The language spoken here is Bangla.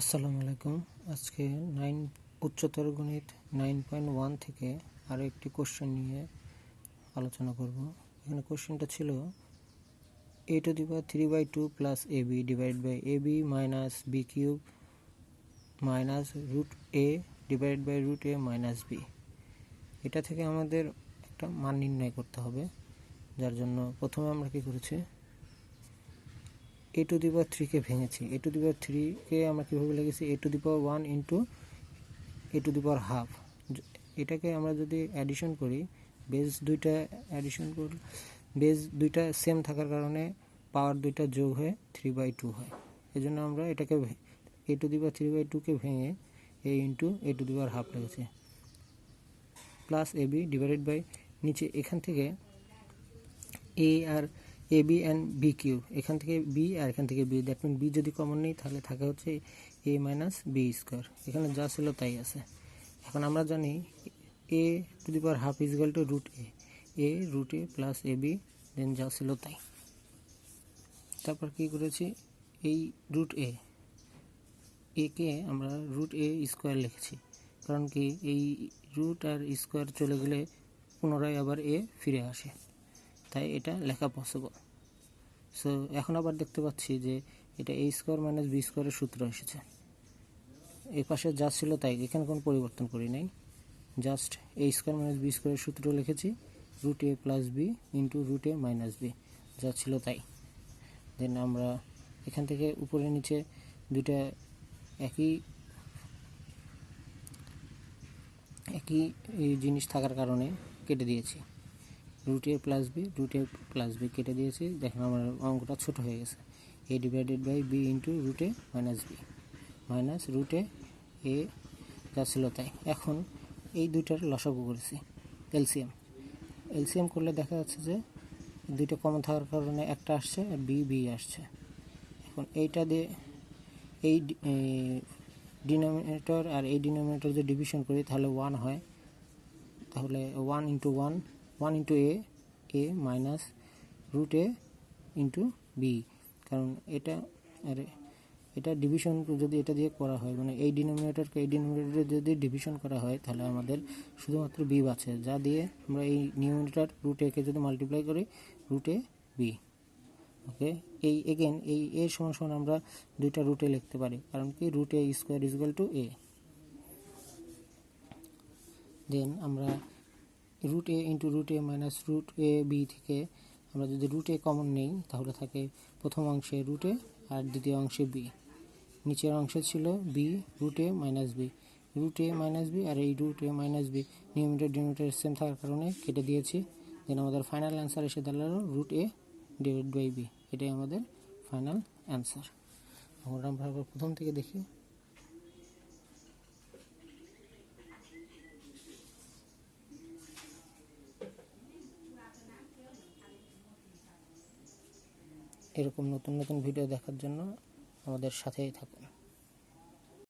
আসসালামু আলাইকুম। আজকে নাইন, উচ্চতর গণিত নাইন পয়েন্ট ওয়ান থেকে আরও একটি কোশ্চেন নিয়ে আলোচনা করব। এখানে কোশ্চেনটা ছিল A to the power three by two plus A B divide by A B minus B cube minus root A divide by root A minus B এটা থেকে আমাদের একটা মান নির্ণয় করতে হবে, যার জন্য প্রথমে আমরা কী করেছি? এ to the power থ্রিকে ভেঙেছি। A to the পাওয়ার থ্রিকে আমরা কীভাবে লিখেছি A to the power one into A to the power half এটাকে আমরা যদি অ্যাডিশন করি বেস দুইটা অ্যাডিশন করি বেস দুইটা সেম থাকার কারণে পাওয়ার দুইটা যোগ হয়ে থ্রি বাই টু হয়। এই জন্য আমরা এটাকে A to the power three by টুকে ভেঙে A into A to the power half লিখেছি plus A B divided by নিচে এখান থেকে এ আর A B and B cube এখান থেকে বি আর এখান থেকে বি দ্যাট মিন বি যদি কমন নেই, তাহলে থাকে হচ্ছে এ মাইনাস বি স্কোয়ার এখানে যা ছিল তাই আছে। এখন আমরা জানি A to the power half equal to root A A root A plus A B then যা ছিল তাই। তারপর কি করেছি? এই রুট এ একে আমরা রুট এ স্কোয়ার লিখেছি। কারণ কি এই রুট আর স্কোয়ার চলে গেলে পুনরায় আবার এ ফিরে আসে। তাই এটা লেখা পসিবল সো এখন আবার দেখতে পাচ্ছি যে এটা এ স্কোয়ার মাইনাস বি স্কোয়ারের সূত্র এসেছে। এই পাশে যা ছিল তাই, এখানে কোনো পরিবর্তন করি নাই। Just A square minus B স্কোয়ারের সূত্র লিখেছি root A plus B into root A minus B যা ছিল তাই। দেন আমরা এখান থেকে উপরে নিচে দুটা একই একই জিনিস থাকার কারণে কেটে দিয়েছি। Root A plus B root A plus B কেটে দিয়েছি। দেখেন আমার অঙ্কটা ছোট হয়ে গেছে। A divided by B into root minus B minus root A যা ছিল তাই। এখন এই দুইটার লসাগু করেছি এলসিএম এলসিএম করলে দেখা যাচ্ছে যে দুইটা কমন থাকার কারণে একটা আসছে আর বি বি আসছে। এখন এইটা দিয়ে এই ডিনোমিনেটর আর এই ডিনোমিনেটর যদি ডিভিশন করি তাহলে ওয়ান হয়, তাহলে one into one one into A A minus root A into B কারণ এটা, আরে, এটা ডিভিশন যদি এটা দিয়ে করা হয় মানে এই ডিনোমিনেটরকে এই ডিনোমিনেটর যদি ডিভিশন করা হয়, তাহলে আমাদের শুধুমাত্র বি আছে। যা দিয়ে আমরা এই নিউমিনেটর রুট একে যদি মাল্টিপ্লাই করি রুট বি ওকে? এই এগেন এই এ সমান সমান আমরা দুইটা রুটে লিখতে পারি। কারণ কি? Root square equal to A then আমরা root A into root A minus root A B থেকে আমরা যদি রুট এ কমন নেই, তাহলে থাকে প্রথম অংশে রুট এ আর দ্বিতীয় অংশে বি নিচের অংশে ছিল B root A minus B root A minus B আর এই root A minus B numerator denominator same থাকার কারণে কেটে দিয়েছি। দেন আমাদের ফাইনাল অ্যান্সার এসে দাঁড়াল root A divide by B এটাই আমাদের ফাইনাল অ্যান্সার আমরা প্রথম থেকে দেখি। এরকম নতুন নতুন ভিডিও দেখার জন্য আমাদের সাথেই থাকুন।